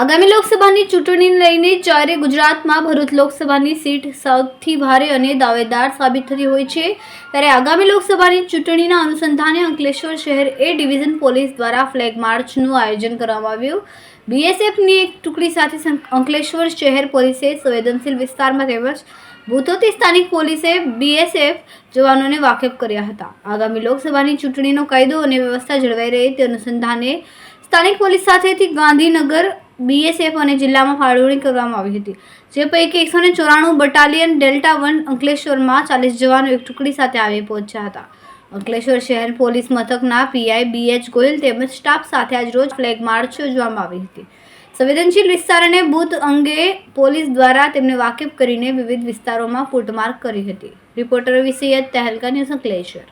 આગામી લોકસભાની ચૂંટણીને લઈને ચારે ગુજરાતમાં ભરૂચ લોકસભાની સીટ સૌથી ભારે અને દાવેદાર સાબિત થતી હોય છે, ત્યારે આગામી લોકસભાની ચૂંટણીના અનુસંધાને અંકલેશ્વર શહેર એ ડિવિઝન પોલીસ દ્વારા ફ્લેગ માર્ચનું આયોજન કરવામાં આવ્યું. બીએસએફની એક ટુકડી સાથે અંકલેશ્વર શહેર પોલીસે સંવેદનશીલ વિસ્તારમાં તેમજ ભૂતોથી સ્થાનિક પોલીસે બીએસએફ જવાનોને વાકેફ કર્યા હતા. આગામી લોકસભાની ચૂંટણીનો કાયદો અને વ્યવસ્થા જળવાઈ રહે તે અનુસંધાને સ્થાનિક પોલીસ સાથેથી ગાંધીનગર બીએસએફ અને જિલ્લામાં ફાળવણી કરવામાં આવી હતી, જે પૈકી એકસો ને ચોરાણું બટાલિયન ડેલ્ટા વન અંકલેશ્વરમાં ચાલીસ જવાનો એક ટુકડી સાથે આવી પહોંચ્યા હતા. અંકલેશ્વર શહેર પોલીસ મથકના પીઆઈ બીએચ ગોયલ તેમજ સ્ટાફ સાથે આજ રોજ ફ્લેગ માર્ચ યોજવામાં આવી હતી. સંવેદનશીલ વિસ્તાર અને બૂથ અંગે પોલીસ દ્વારા તેમને વાકેફ કરીને વિવિધ વિસ્તારોમાં ફૂટમાર્ક કરી હતી. રિપોર્ટર વિસૈયદ તહેલકા ન્યૂઝ અંકલેશ્વર.